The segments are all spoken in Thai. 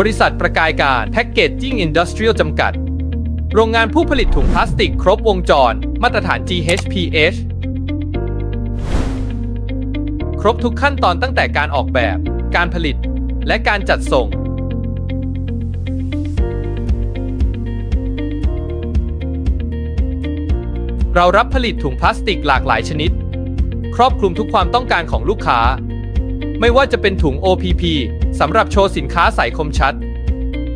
บริษัทประกายการแพ็กเกจจิ้งอินดัสเทรียลจำกัด โรงงานผู้ผลิตถุงพลาสติกครบวงจร มาตรฐาน GHPH ครบทุกขั้นตอนตั้งแต่การออกแบบ การผลิต และการจัดส่ง เรารับผลิตถุงพลาสติกหลากหลายชนิด ครอบคลุมทุกความต้องการของลูกค้า ไม่ว่าจะเป็นถุง OPP สำหรับโชว์สินค้าใสคมชัด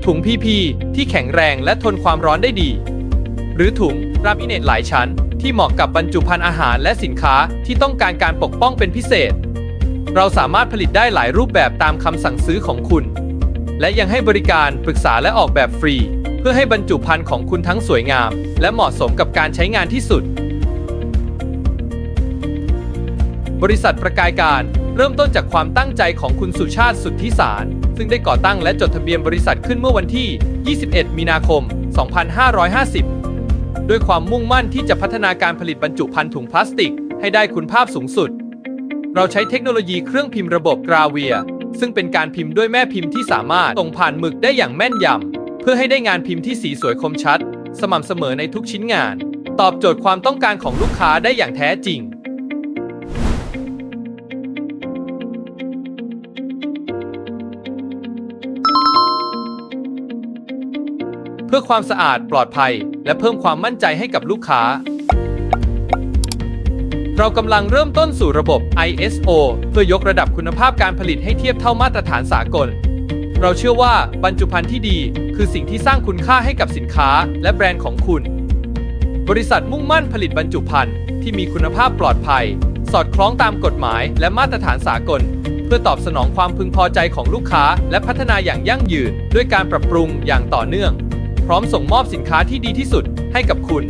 ถุง PP ที่แข็งแรงและทนความร้อนได้ดี หรือถุงรามิเนตหลายชั้น ที่เหมาะกับบรรจุภัณฑ์อาหารและสินค้าที่ต้องการการปกป้องเป็นพิเศษ เราสามารถผลิตได้หลายรูปแบบตามคำสั่งซื้อของคุณ และยังให้บริการปรึกษาและออกแบบฟรี เพื่อให้บรรจุภัณฑ์ของคุณทั้งสวยงาม และเหมาะสมกับการใช้งานที่สุด บริษัทประกายการ เริ่มต้นจากความตั้งใจของคุณสุชาติสุทธิสาร ซึ่งได้ก่อตั้งและจดทะเบียนบริษัทขึ้นเมื่อวันที่ 21 มีนาคม 2550 ด้วยความมุ่งมั่นที่จะพัฒนาการผลิตบรรจุภัณฑ์ถุงพลาสติก ให้ได้คุณภาพสูงสุด เราใช้เทคโนโลยีเครื่องพิมพ์ระบบกราเวีย ซึ่งเป็นการพิมพ์ด้วยแม่พิมพ์ที่สามารถส่งผ่านหมึกได้อย่างแม่นยำเพื่อให้ได้งานพิมพ์ที่สีสวยคมชัด สม่ำเสมอในทุกชิ้นงาน ตอบโจทย์ความต้องการของลูกค้าได้อย่างแท้จริง เพื่อความสะอาดปลอดภัย และเพิ่มความมั่นใจให้กับลูกค้า เรากำลังเริ่มต้นสู่ระบบ ISO เพื่อยกระดับคุณภาพการผลิตให้เทียบเท่ามาตรฐานสากล เราเชื่อว่าบรรจุภัณฑ์ที่ดี คือสิ่งที่สร้างคุณค่าให้กับสินค้าและแบรนด์ของคุณ บริษัทมุ่งมั่นผลิตบรรจุภัณฑ์ที่มีคุณภาพปลอดภัย สอดคล้องตามกฎหมายและมาตรฐานสากลเพื่อตอบสนองความพึงพอใจของลูกค้า และพัฒนาอย่างยั่งยืน ด้วยการปรับปรุงอย่างต่อเนื่อง ร้อมส่งมอบสินค้าที่ดีที่สุดให้กับคุณ